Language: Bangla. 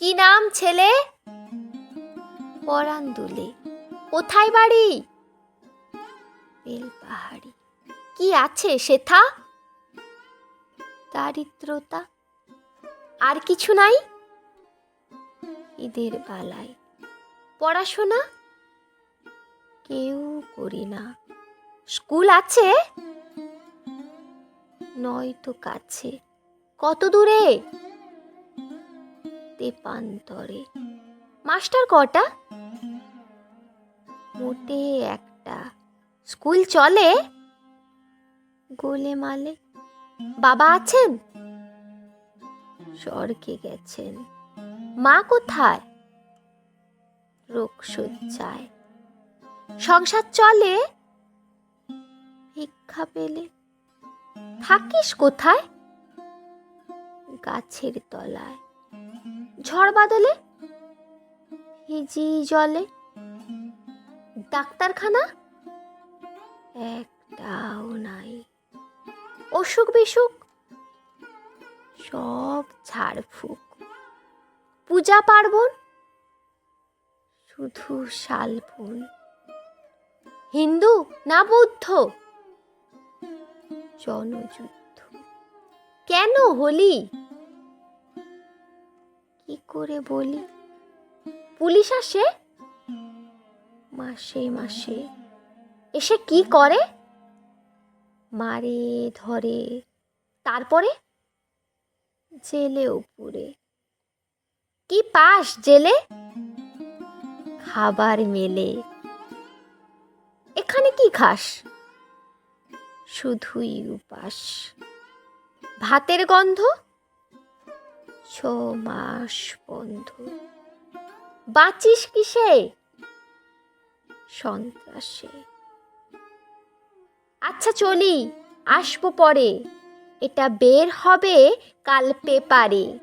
কি নাম ছেলে? পরান দুলে কোথায় বাড়ি? বেলপাহাড়ি। কি আছে সেথা দারিদ্রতা। আর কিছু নাই? ঈদের বালায়। পড়াশোনা? কেউ করি না। স্কুল আছে? নয়তো কাছে। কত দূরে? তেপান্তরে মাস্টার কটা? মোটে একটা। স্কুল চলে? গোলে মালে। বাবা আছেন? স্বর্গে গেছেন। মা কোথায়? রোগ সজ্জায় সংসার চলে? ভিক্ষা পেলে? থাকিস কোথায়? গাছের তলায়। ঝড় বাদলে? ভিজি জলে। ডাক্তারখানা? একটাও নাই। অসুখ বিসুখ? সব ঝাড়ফুঁক পূজা পার্বণ? শুধু শালবন হিন্দু না বৌদ্ধ? জনযুদ্ধ। কেন হলি? কি করে বলি? পুলিশ আসে? মাসে মাসে। এসে কি করে? মারে, ধরে, তারপরে? জেলে উপরে। কি পাস জেলে? খাবার মেলে। এখানে কি খাস শুধুই উপাস। ভাতের গন্ধ? ছ মাস বন্ধু। বাঁচিস কিসে? সন্ত্রাসে। আচ্ছা চলি, আসব পরে। এটা বের হবে কাল পেপারে।